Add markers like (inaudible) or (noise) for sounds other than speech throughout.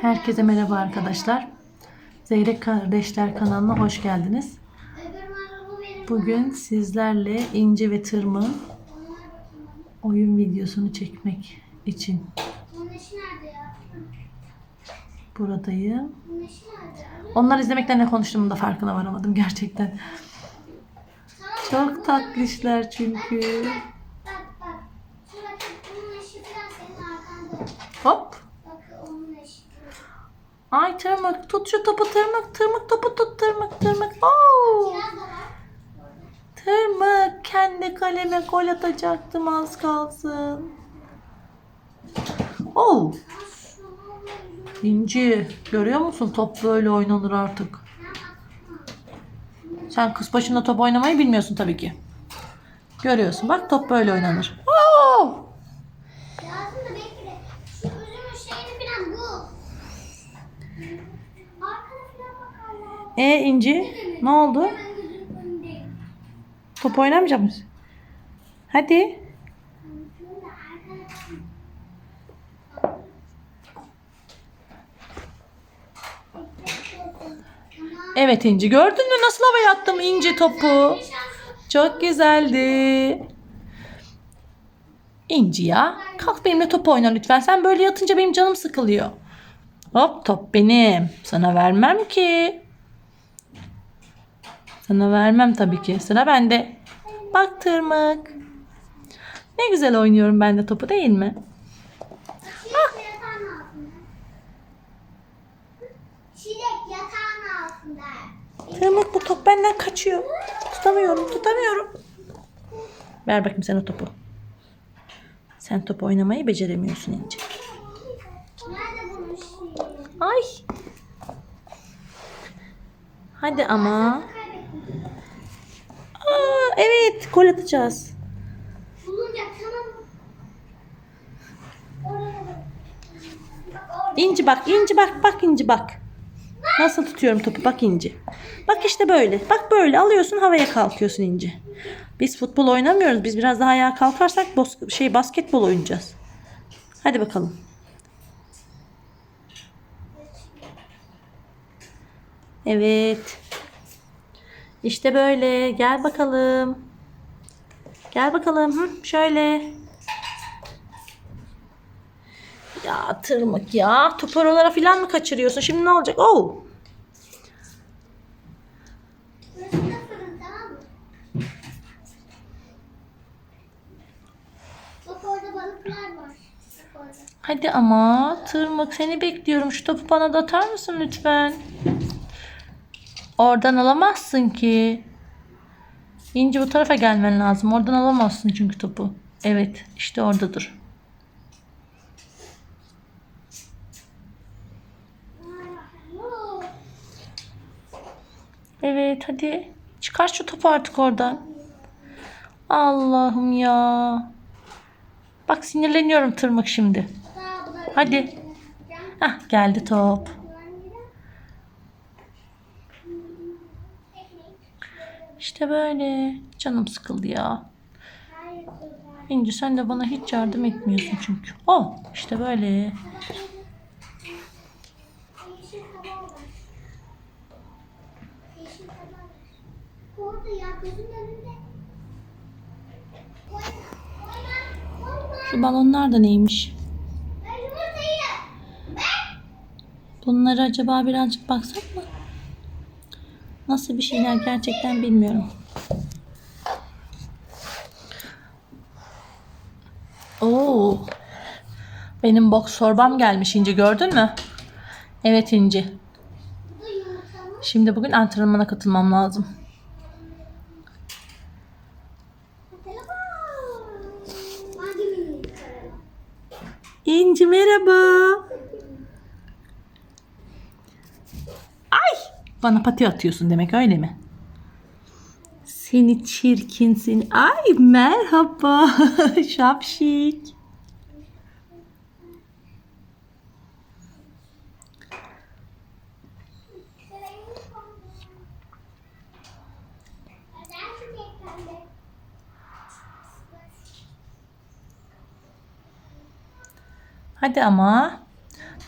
Herkese merhaba arkadaşlar. Zeyrek Kardeşler kanalına hoş geldiniz. Bugün sizlerle İnci ve Tırmık'ın oyun videosunu çekmek için buradayım. Onlar izlemekten ne konuştuğumun da farkına varamadım gerçekten. Çok tatlışlar çünkü. Bak bak. Şurada bunun eşi biraz senin arkanda. Hop. Bak onun eşi. Ay Tırmık tut şu topu Tırmık. Tırmık topu tut Tırmık Tırmık. Oo. Tırmık kendi kaleme gol atacaktım az kalsın. Oo. İnci görüyor musun top böyle oynanır artık. Sen kız başında top oynamayı bilmiyorsun tabii ki. Görüyorsun bak top böyle oynanır. Oo. Lazım da bekle. Şu üzümün şeyini falan bu. Arkada falan bakarlar. E İnci ne oldu? Top oynamayacak mısın? Hadi. Evet İnci gördün mü nasıl havaya attım İnci topu? Çok güzeldi. İnci ya. Kalk benimle top oyna lütfen. Sen böyle yatınca benim canım sıkılıyor. Hop top benim. Sana vermem ki. Sana vermem tabii ki. Sıra bende. Bak tırmık. Ne güzel oynuyorum ben de topu değil mi? Altında. Tırmık bu top benden kaçıyor. Tutamıyorum tutamıyorum. Ver bakayım sen o topu. Sen top oynamayı beceremiyorsun şeyi? Ay. Hadi ama. Evet gol atacağız. İnci bak, İnci bak, bak İnci bak. Nasıl tutuyorum topu bak İnci. Bak işte böyle. Bak böyle alıyorsun havaya kalkıyorsun İnci. Biz futbol oynamıyoruz. Biz biraz daha ayağa kalkarsak şey basketbol oynayacağız. Hadi bakalım. Evet. İşte böyle. Gel bakalım. Gel bakalım. Hı, şöyle. Ya tırmık ya. Topu oralara falan mı kaçırıyorsun? Şimdi ne olacak? Orada. Hadi ama tırmık seni bekliyorum. Şu topu bana da atar mısın lütfen? Oradan alamazsın ki. İnce bu tarafa gelmen lazım. Oradan alamazsın çünkü topu. Evet işte orada dur. Oo. Evet hadi. Çıkar şu topu artık oradan. Allah'ım ya. Bak sinirleniyorum tırmık şimdi. Hadi. Hah geldi top. İşte böyle. Canım sıkıldı ya. İnci sen de bana hiç yardım etmiyorsun çünkü. Oh işte böyle. Şu balonlar da neymiş? Bunları acaba birazcık baksak mı? Nasıl bir şeyler gerçekten bilmiyorum. Oo. Benim boks çorbam gelmiş İnci gördün mü? Evet İnci. Şimdi bugün antrenmana katılmam lazım. İnci merhaba. Ay! Bana pati atıyorsun demek öyle mi? Seni çirkinsin. Ay merhaba. (laughs) Şapşik. Hadi ama.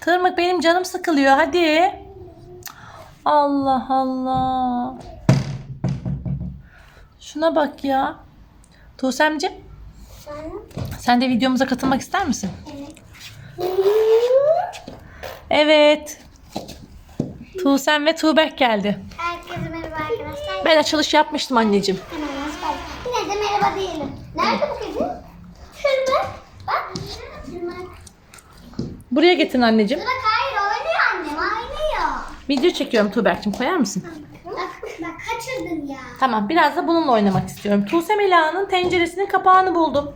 Tırmık benim canım sıkılıyor hadi. Allah Allah. Şuna bak ya. Tuğsemciğim sen de videomuza katılmak ister misin? Evet. Evet. Tuğsem ve Tuğberk geldi. Herkese merhaba arkadaşlar. Ben açılış yapmıştım anneciğim. Hemen hoş geldin. Yine de merhaba diyelim. Nerede bu kedi? Tırmık. Bak. Buraya getirin anneciğim. Bak hayır oynuyor annem oynuyor. Video çekiyorum Tuğberk'cim koyar mısın? Bak, bak kaçırdın ya. Tamam biraz da bununla oynamak istiyorum. Tuğsem Ela'nın tenceresinin kapağını buldum.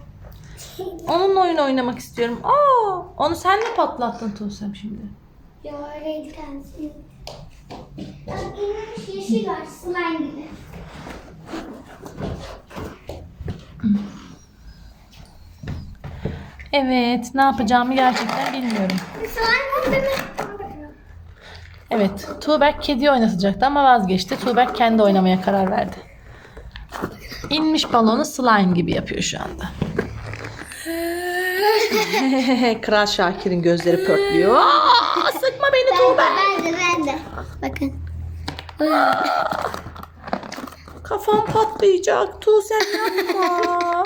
(laughs) Onunla oyun oynamak istiyorum. Aa, onu sen mi patlattın Tuğsem şimdi? Ya öyleydi kendisi. Bak inmiş yeşil var slime gibi. Evet ne yapacağımı gerçekten bilmiyorum. Slime değil mi? Evet Tuğberk kedi oynatacaktı ama vazgeçti. Tuğberk kendi oynamaya karar verdi. İnmiş balonu slime gibi yapıyor şu anda. (laughs) Kral Şakir'in gözleri pörtlüyor. Aa, sıkma beni Ben de, Tuğberk. ben de, ben de. Bakın. Kafam patlayacak. Tuğsem yapma.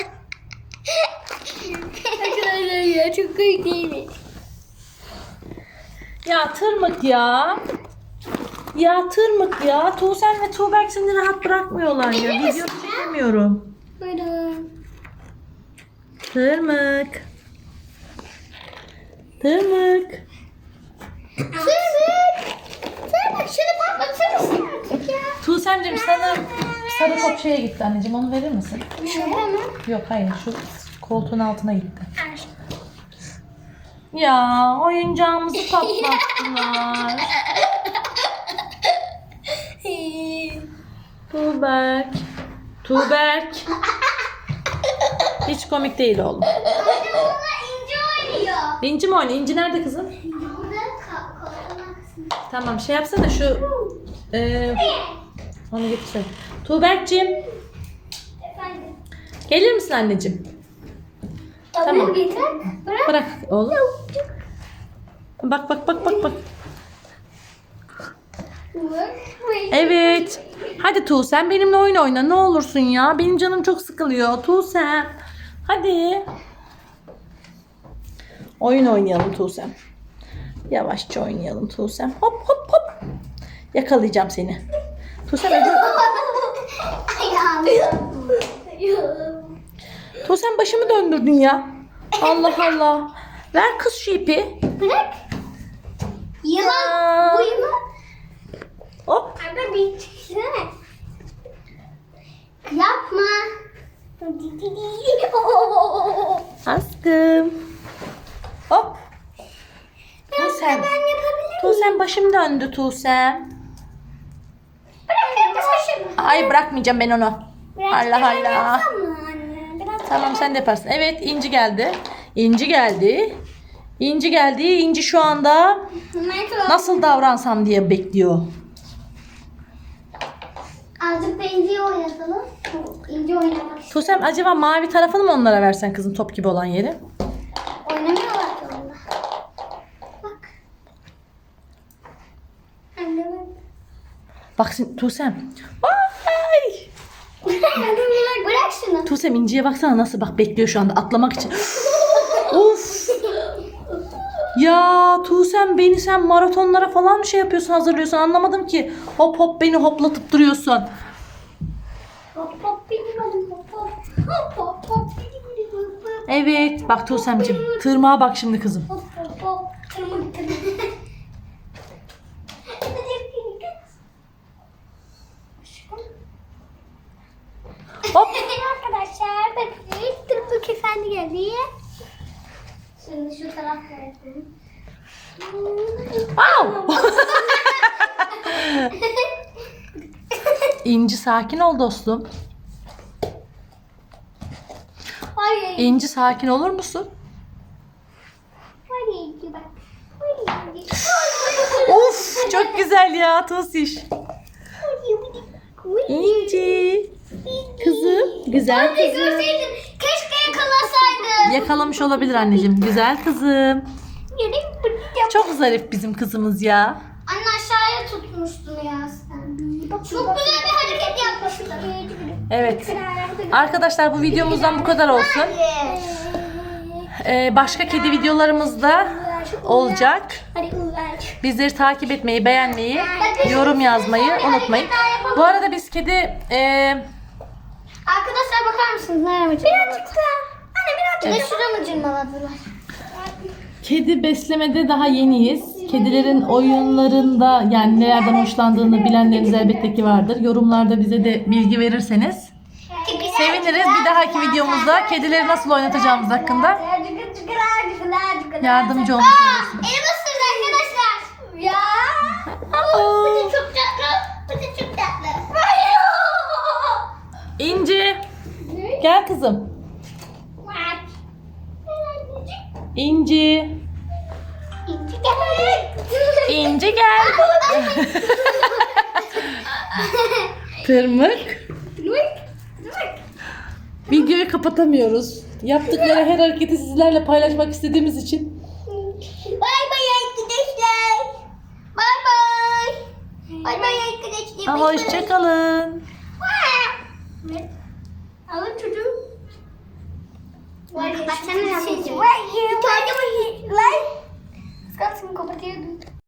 Arkadaşlar ya çok komik değil mi? ya tırmık ya. Ya tırmık ya. Tuğsem ve Tuğberk seni rahat bırakmıyorlar ya. Video çekemiyorum. Buyurun. Tırmık. Tırmık. Tırmık. Tırmık şunu patlatır mısın artık ya? Tuğsemciğim sana sarı şeye gitti anneciğim. Onu verir misin? Mi? Yok hayır şu koltuğun altına gitti. Ya oyuncağımızı (laughs) patlattılar. Tuğberk. Tuğberk. Hiç komik değil oğlum. Anne bunlar ince oynuyor. İnci mi oynuyor? İnci nerede kızım? Burada ka- koltuğun kısmı. Tamam şey yapsana şu... E, onu getirsene. Tuğberk'cim Efendim. gelir misin anneciğim? Tamam. Getir. Bırak. Bırak oğlum. Bak bak bak bak bak. Evet. Hadi Tuğsem benimle oyun oyna ne olursun ya. Benim canım çok sıkılıyor. Tuğsem. Hadi. Oyun oynayalım Tuğsem. Yavaşça oynayalım Tuğsem. Hop hop hop. Yakalayacağım seni. Tuğsem (laughs) Ayağım. Tuğsem başımı döndürdün ya. Allah Allah. Ver kız şu ipi. Bırak. Yılan. Bu yılan. Hop. Arda bir çıksana. Yapma. Aşkım. Hop. Tuğsem. Tuğsem başım döndü Tuğsem. Bırak yapma Ay bırakmayacağım ben onu. Allah Allah. Tamam sen de yaparsın. Evet İnci geldi. İnci geldi. İnci geldi. İnci şu anda nasıl davransam diye bekliyor. Azıcık da ince oynatalım. İnce oynamak istiyorum. Tuğsem acaba mavi tarafını mı onlara versen kızım top gibi olan yeri? Oynamıyorlar ki onunla. Bak. Anne bak. Şimdi Tuğsem. Vay! bırak, bırak şunu. Tuğsem İnci'ye baksana nasıl bak bekliyor şu anda atlamak için. of! Ya Tuğsem beni sen maratonlara falan mı şey yapıyorsun hazırlıyorsun anlamadım ki. Hop hop beni hoplatıp duruyorsun. Hop hop benim adım hop hop. Hop hop hop benim adım hop hop. Evet bak Tuğsemciğim tırmağa bak şimdi kızım. Hop. Arkadaşlar bakın Tırmık efendi geldi. Şimdi şu tarafta yapayım. Wow. İnci sakin ol dostum. Hayır. İnci sakin olur musun? Of çok güzel ya Tuğsiş. İnci. Kızım güzel Anne kızım. görseydin keşke yakalasaydın. Yakalamış olabilir anneciğim. Güzel kızım. Çok zarif bizim kızımız ya. Anne aşağıya tutmuştun ya sen. Çok güzel bir. Evet. Arkadaşlar bu videomuzdan bu kadar olsun. Ee, başka kedi videolarımız da olacak. Bizleri takip etmeyi, beğenmeyi, yorum yazmayı unutmayın. Bu arada biz kedi e, Arkadaşlar bakar mısınız? Nereye Birazcık daha. Anne birazcık da şuramı cırmaladılar. Kedi beslemede daha yeniyiz. Kedilerin oyunlarında yani nelerden hoşlandığını bilenleriniz elbette ki vardır. Yorumlarda bize de bilgi verirseniz seviniriz. Bir dahaki videomuzda kedileri nasıl oynatacağımız hakkında yardımcı olmuş olursunuz. Elim ısırdı arkadaşlar. Ya. Bu da çok tatlı. Bu da çok tatlı. İnci, gel kızım. İnci Tırmık. Videoyu kapatamıyoruz. Yaptıkları her hareketi sizlerle paylaşmak istediğimiz için Bay bay arkadaşlar. Bay bay. Bay bay arkadaşlar. hoşçakalın. Alın çocuğum. Baksana. Bir tane var. Like. Sıkıntımı kapatıyordum.